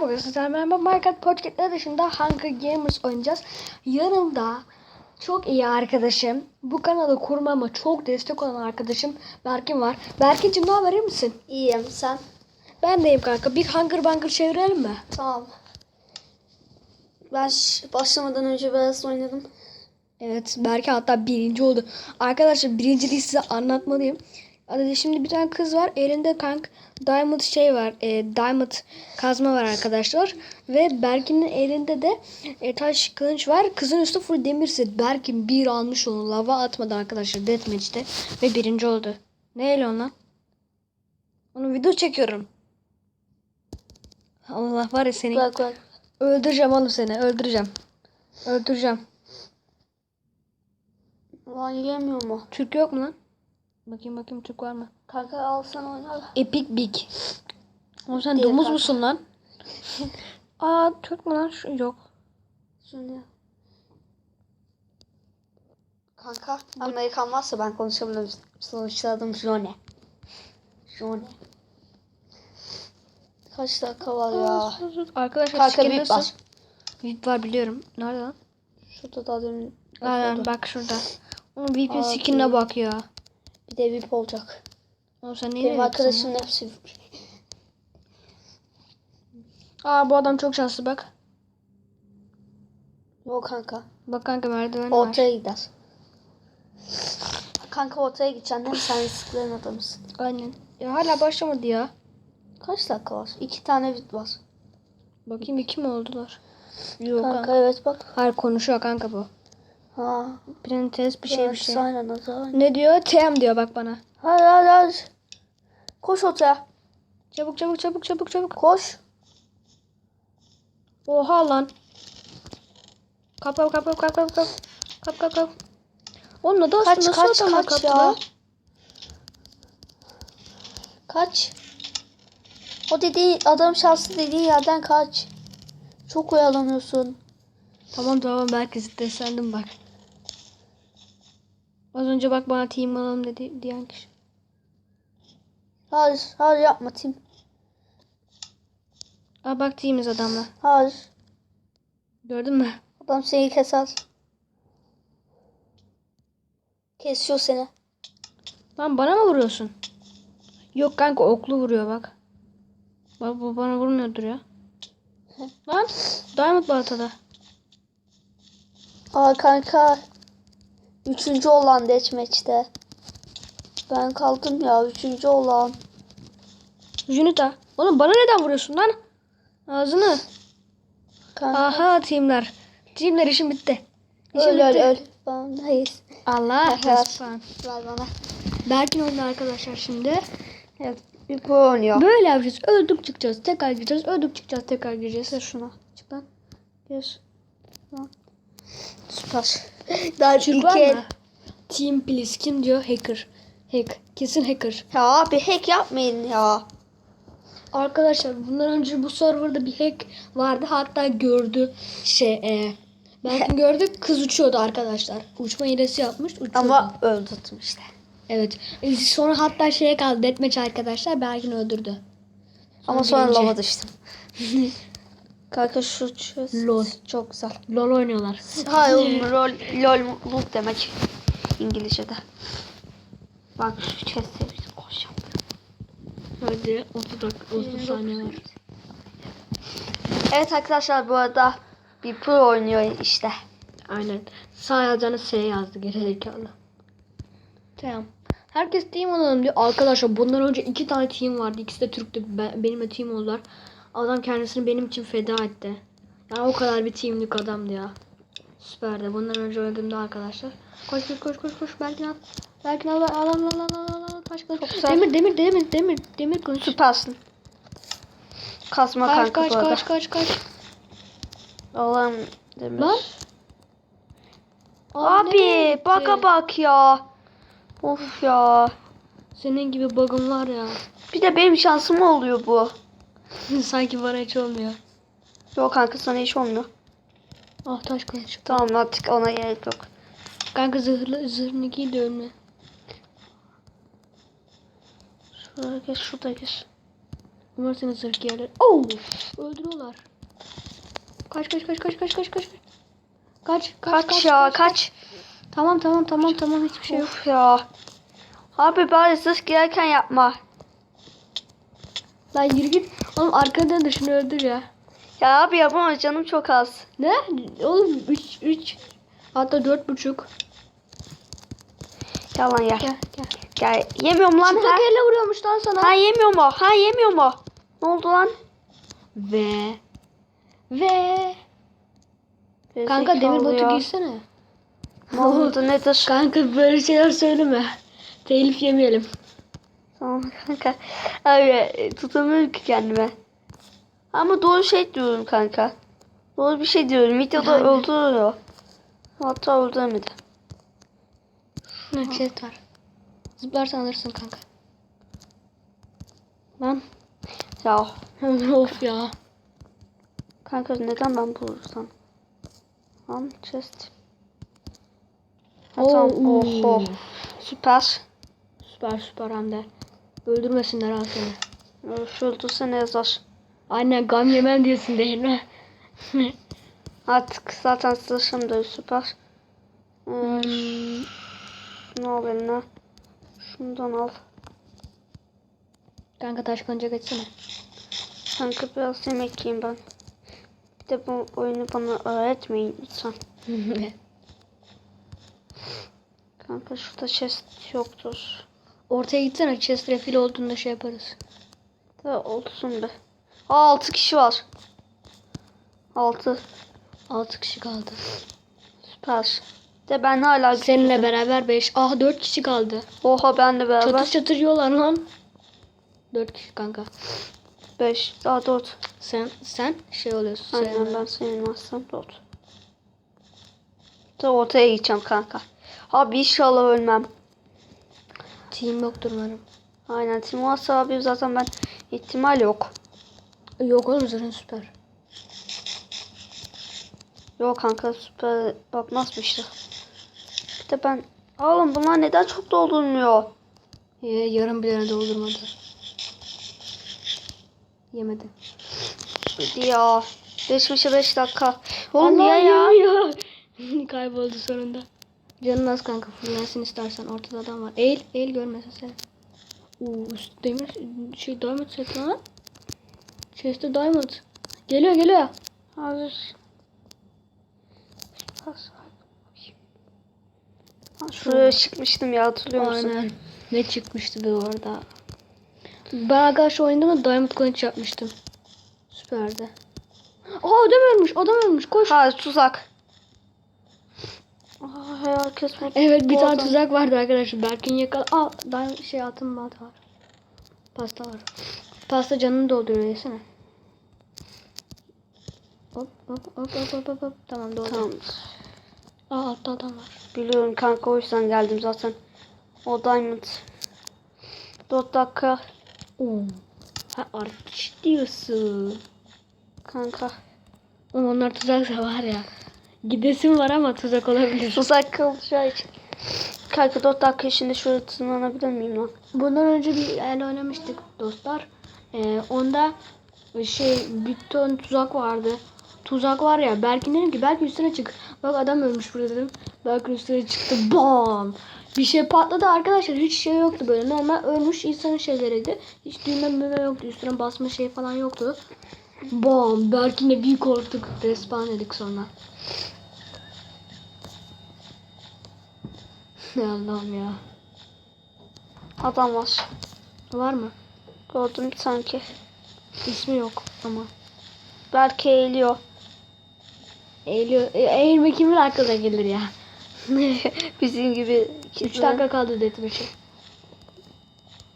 Bugün sizlerle beraber Minecraft Pocket dışında Hunger Gamers oynayacağız. Yanımda çok iyi arkadaşım, bu kanalı kurmama çok destek olan arkadaşım Berkin var. Berkin'cim ne haber misin? İyiyim sen. Ben deyim kanka. Bir Hunger Bunker çevirelim mi? Tamam. Ben başlamadan önce biraz oynadım. Evet Berke hatta birinci oldu. Arkadaşlar birinciliği size anlatmalıyım. Şimdi bir tane kız var. Elinde kank diamond şey var. E, diamond kazma var arkadaşlar. Ve Berkin'in elinde de e, taş kılıç var. Kızın üstü full demir set. Berkin bir almış onu. Lava atmadı arkadaşlar deathmatch'te. Ve birinci oldu. Ne öyle lan? Onu video çekiyorum. Allah var ya seni. Bak bak. Öldüreceğim oğlum seni. Öldüreceğim. Öldüreceğim. Lan yiyemiyor mu? Türk yok mu lan? Bakayım bakayım Türk var mı? Kanka alsan oynar. Epic Big. Oğlum sen Değil domuz kanka. musun lan? Aa Türk mü lan? Şu, yok. Ya. Kanka Amerikan varsa ben konuşabilirim. Sonuçta adım Jone. Jone. Kaç dakika var ya? Arkadaşlar Kanka nasıl? var. VIP var biliyorum. Nerede lan? Şurada da demin. Aynen bak şurada. Onun VIP'in skinine bak ya. Bir de VIP olacak. Oğlum sen neyle Benim arkadaşımın hepsi VIP. Aa bu adam çok şanslı bak. Yok kanka. Bak kanka merdiven var. Ortaya gider. Kanka ortaya gideceksin değil mi? Sen risklerin adamısın. Aynen. Ya hala başlamadı ya. Kaç dakika var? İki tane vid var. Bakayım iki mi oldular? Yok Kanka, kanka. evet bak. Hayır konuşuyor kanka bu. Ha. Prenses bir şey bir şey. Aynen aynen. Ne diyor? TM diyor bak bana. Hadi hadi hadi. Koş ortaya. Çabuk çabuk çabuk çabuk çabuk. Koş. Oha lan. Kap kap kap kap kap kap kap. Kap kap kap. Ne Kaç nasıl kaç kaç kaptı ya. Kaç. O dediği adam şanslı dediği yerden kaç. Çok oyalanıyorsun. Tamam tamam belki streslendim bak. Az önce bak bana team alalım dedi diyen kişi. Hayır, hayır yapma Tim. Aa bak teamiz adamla. Hayır. Gördün mü? Adam seni keser. Kesiyor seni. Lan bana mı vuruyorsun? Yok kanka oklu vuruyor bak. Bak bu bana vurmuyordur ya. Lan Diamond baltada. Aa kanka. Üçüncü olan deathmatch'te. Ben kaldım ya üçüncü olan. Junita. Oğlum bana neden vuruyorsun lan? Ağzını. Kanka. Aha teamler. Teamler işim bitti. İşim öl öl bitti. öl. Bandayız. Allah Evet. resmen. Ver bana. Berkin oynuyor arkadaşlar şimdi. Evet. Bu oynuyor. Böyle yapacağız. Öldük çıkacağız. Tekrar gireceğiz. Öldük çıkacağız. Tekrar gireceğiz. Ver şunu. Çık lan. Gir. Süper. Daha var iki- mı? Team please. Kim diyor? Hacker. Hack. Kesin hacker. Ya abi hack yapmayın ya. Arkadaşlar bundan önce bu serverda bir hack vardı. Hatta gördü şey e, Berkin gördü kız uçuyordu arkadaşlar. Uçma hilesi yapmış. Uçuyordu. Ama öldürdüm işte. Evet. Sonra hatta şeye kaldı. Deathmatch arkadaşlar. Berkin öldürdü. Ama sonra birinci. lava düştüm. Kanka şu çöz. Lol. Çok güzel. LOL oynuyorlar. Hayır oğlum lol, lol mutluluk demek. İngilizce'de. Bak şu chest'e bir koş yap. Hadi 30 dakika 30 saniye var. Evet arkadaşlar bu arada bir pro oynuyor işte. Aynen. Sağ yazacağını S yazdı gerizekalı. Tamam. Herkes team olalım diyor. Arkadaşlar bundan önce iki tane team vardı. İkisi de Türk'tü. Ben, benimle team oldular. Adam kendisini benim için feda etti. Yani o kadar bir teamlik adamdı ya. Süperdi. Bundan önce öldüğümde arkadaşlar. Koş koş koş koş koş. Belki al. Belki al al al al al al al. Başka demir demir demir demir demir kılıç. Süpersin. Kasma kaç, kanka kaç, bu kaç, kaç kaç kaç. Allah'ım demir. Lan. Abi, Abi baka bak ya. Of ya. Senin gibi bug'ın var ya. Bir de benim şansım oluyor bu. Sanki bana hiç olmuyor. Yok kanka sana hiç olmuyor. Ah taş kılıç. Tamam artık ona gerek yok. Kanka zırhlı zırhını giy de ölme. Şuraya geç şurada geç. Bunlar seni zırh yerler. Oo! Öldürüyorlar. Kaç kaç kaç kaç kaç kaç kaç. Kaç kaç Kaç, ya kaç. Tamam tamam tamam tamam hiçbir şey yok. Of ya. Abi bari zırh girerken yapma. Lan yürü git. Oğlum arkadan da şunu öldür ya. Ya abi yapamam canım çok az. Ne? Oğlum 3 3 hatta dört buçuk. Gel lan gel. Gel gel. Yemiyorum lan. Çıplak Ha? elle vuruyormuş lan sana. ha yemiyor mu? Ha yemiyor mu? Ne oldu lan? Ve ve kanka demir botu ya. giysene. Ne oldu nedir? Kanka böyle şeyler söyleme. Telif yemeyelim. Tamam kanka. Abi tutamıyorum ki kendime. Ama doğru şey diyorum kanka. Doğru bir şey diyorum. Videoda Yani. öldürüyor. Hatta öldürmedi. Ne chest var. Zıplarsan alırsın kanka. Lan. Ya of ya. kanka neden ben bulursam? Lan chest. Ha, tamam. oo. Oho. Süper. Süper süper hem de. Öldürmesinler ha seni. Öf, Öldürse ne yazar? Aynen gam yemem diyorsun değil mi? Artık zaten sırşım da süper. Hmm, şunu al eline. Şundan al. kanka taş kılıca geçsene. Kanka biraz yemek yiyeyim ben. Bir de bu oyunu bana öğretmeyin lütfen. Kanka şurada chest yoktur. Ortaya gitsene chest refill olduğunda şey yaparız. Da olsun be. Aa 6 kişi var. 6. 6 kişi kaldı. Süper. De ben hala Seninle beraber 5. Ah 4 kişi kaldı. Oha ben de beraber. Çatır çatır yiyorlar lan. 4 kişi kanka. 5. Daha 4. Sen sen şey oluyorsun. Aynen Sen, ben sayılmazsam 4. Da ortaya gideceğim kanka. Abi inşallah ölmem. Team yoktur umarım. Aynen Tim varsa abi zaten ben ihtimal yok. Yok oğlum zaten süper. Yok kanka süper bakmazmıştı. Bir de ben oğlum bunlar neden çok doldurmuyor? Ee, yarım bile doldurmadı. Yemedi. Hadi ya. 5 5 dakika. Oğlum niye ya? yemiyor. Kayboldu sonunda. Canın az kanka fullensin istersen ortada adam var. Eğil eğil görmesin seni. Üst demir şey diamond set lan. Chest'te diamond. Geliyor geliyor. Hazır. Ha, Şuraya çıkmıştım ya hatırlıyor musun? Aynen. Ne çıkmıştı be orada. Ben arkadaş oyunda Diamond Kılıç yapmıştım. Süperdi. Aa adam ölmüş adam ölmüş koş. Ha tuzak. Aa, herkes bu. Evet bir tane tuzak vardı arkadaşlar. Berk'in yakala... Aa Diamond şey altın balta var. Pasta var. Pasta canını dolduruyor yesene. Hop hop hop hop hop hop hop. Tamam doldu. Tamam. Aa altta adam var. Biliyorum kanka o yüzden geldim zaten. O diamond. 4 dakika Oo. Ha artist diyorsun. kanka. Onlar tuzaksa var ya. Gidesim var ama tuzak olabilir. Tuzak kalacağı için. Kanka 4 dakika içinde şöyle tırmanabilir miyim lan? Bundan önce bir el oynamıştık dostlar. Ee, onda şey bir ton tuzak vardı. Tuzak var ya. Berkin dedim ki belki üstüne çık. Bak adam ölmüş burada dedim. Belki üstüne çıktı. Bam. Bir şey patladı arkadaşlar. Hiç şey yoktu böyle. Normal ölmüş insanın şeyleriydi. Hiç düğme müme yoktu. Üstüne basma şey falan yoktu. Bam. Berkin'le bir korktuk. Respawn dedik sonra. Ne Allah'ım ya. Adam var. Var mı? Gördüm sanki. İsmi yok ama. Belki eğiliyor. Eğiliyor. E, eğilme kimin aklına gelir ya? Bizim gibi. 3 dakika kaldı deathmatch'e.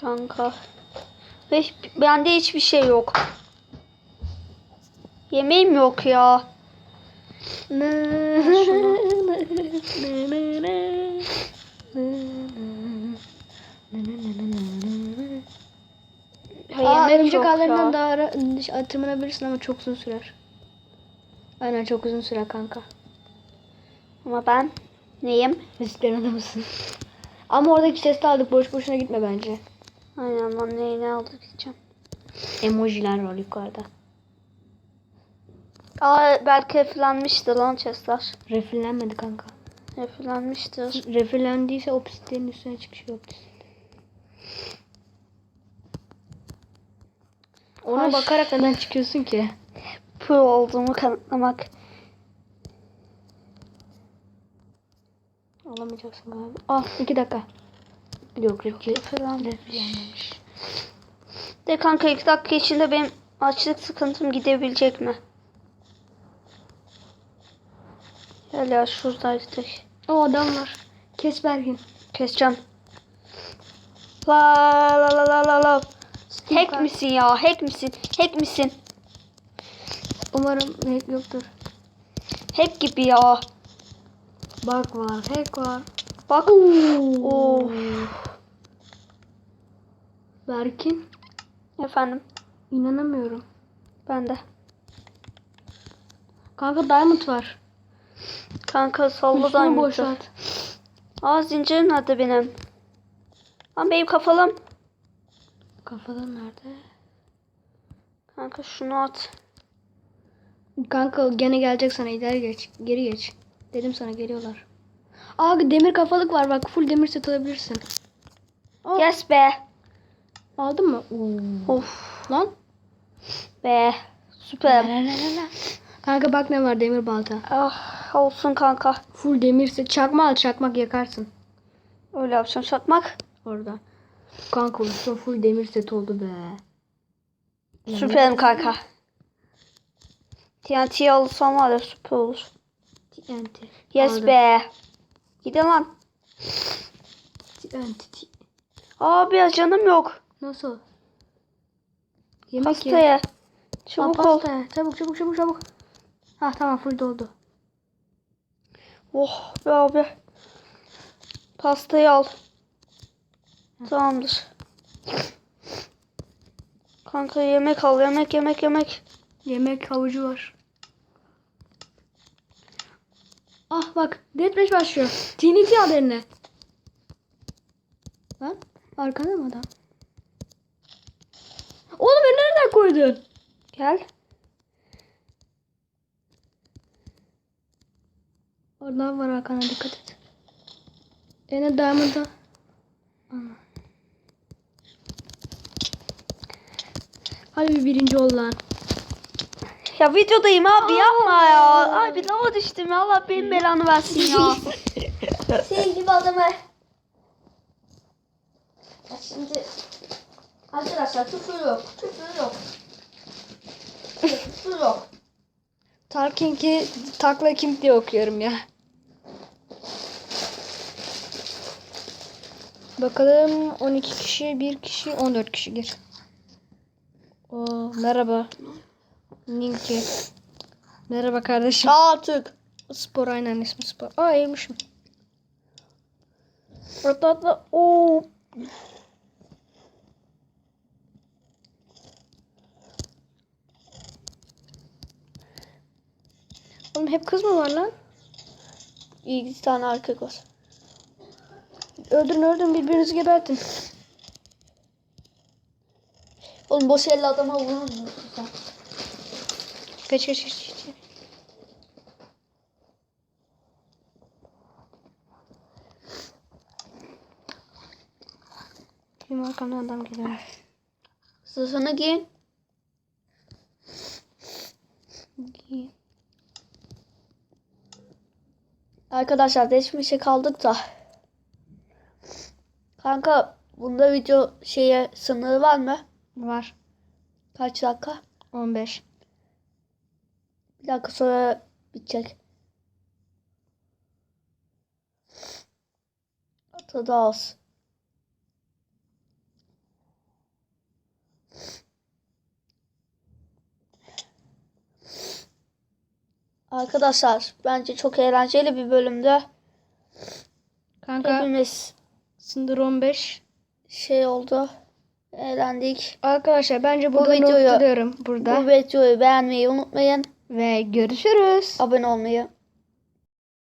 Kanka. Ve bende hiçbir şey yok. Yemeğim yok ya. Aa, örümcek ağlarından daha ara, tırmanabilirsin ama çok uzun sürer. Aynen çok uzun sürer kanka. Ama ben neyim? Risklerin adamısın. Ama oradaki chest'i aldık. Boş boşuna gitme bence. Aynen lan neyini aldık gideceğim. Emojiler var yukarıda. Aa belki refilenmiştir lan chestler. Refillenmedi kanka. Refilenmiştir. Refillendiyse obsidiyenin üstüne çıkış yok. Ona Ay. bakarak neden çıkıyorsun ki? Pro olduğumu kanıtlamak. Alamayacaksın galiba. Al iki dakika. Yok refil Falan. refillenmemiş. De kanka iki dakika içinde benim açlık sıkıntım gidebilecek mi? Gel ya şuradaydı tek. O adam var. Kes Bergin. Keseceğim. La la la la la la. Hack misin ya? Hack misin? Hack misin? Umarım hack yoktur. Hack gibi ya. Bug var, hack var. Bak. Oo. Berkin. Efendim. inanamıyorum. Ben de. Kanka diamond var. Kanka salla boşalt. Aa zincirim nerede benim? Lan benim kafalım. Kafadan nerede? Kanka şunu at. Kanka gene gelecek sana ileri geç. Geri geç. Dedim sana geliyorlar. Aa demir kafalık var bak full demir set alabilirsin. Aa, Yes be. Aldın mı? Oo. Of Lan. be. Süper. Kanka bak ne var demir balta. Ah olsun kanka. Full demir set. Çakma al çakmak yakarsın. Öyle yapacağım çakmak. Orada. Kanka üstün full demir set oldu be. Süperim kanka. TNT'yi alırsam var ya süper olur. TNT. Yes Aldım. be. Gidin lan. TNT. Abi canım yok. Nasıl? Yemek ye. Pastaya. Aa, Çabuk ol. pasta ye. Çabuk çabuk çabuk çabuk. Ha tamam full doldu. Oh be abi. Pastayı al. Tamamdır. Kanka yemek al. Yemek yemek yemek. Yemek havucu var. Ah bak deathmatch başlıyor. TNT al eline. Lan arkada mı adam? Oğlum beni nereden koydun? Gel. Orada var arkana dikkat et. Yine diamond'a. Hadi bir birinci ol lan. Ya videodayım abi yapma ya. Abi lava düştüm ya. Allah benim belanı versin ya. Senin gibi adamı. Ya şimdi arkadaşlar küfür yok. Küfür yok. Küfür yok. Talking'i takla kim diye okuyorum ya. Bakalım 12 kişi, 1 kişi, 14 kişi gir. Oo, merhaba. Ninki. Merhaba kardeşim. Artık. Spor aynen ismi spor. Aa eğilmişim. Atla atla. Oo. Oğlum hep kız mı var lan? İyi bir tane erkek var. Öldürün öldürün birbirinizi gebertin. Oğlum boş elle adama vurur sen? Geç geç geç. geç. Benim arkamdan adam geliyor. Sırtını giyin. Giy. Arkadaşlar değişmişe kaldık da. Kanka bunda video şeye sınırı var mı? Var. Kaç dakika? 15. Bir dakika sonra bitecek. Tadı az. Arkadaşlar bence çok eğlenceli bir bölümde. Kanka Hepimiz sınır 15. şey oldu. Eğlendik. Arkadaşlar bence burada videoyu- noktalıyorum burada. Bu videoyu beğenmeyi unutmayın. Ve görüşürüz. Abone olmayı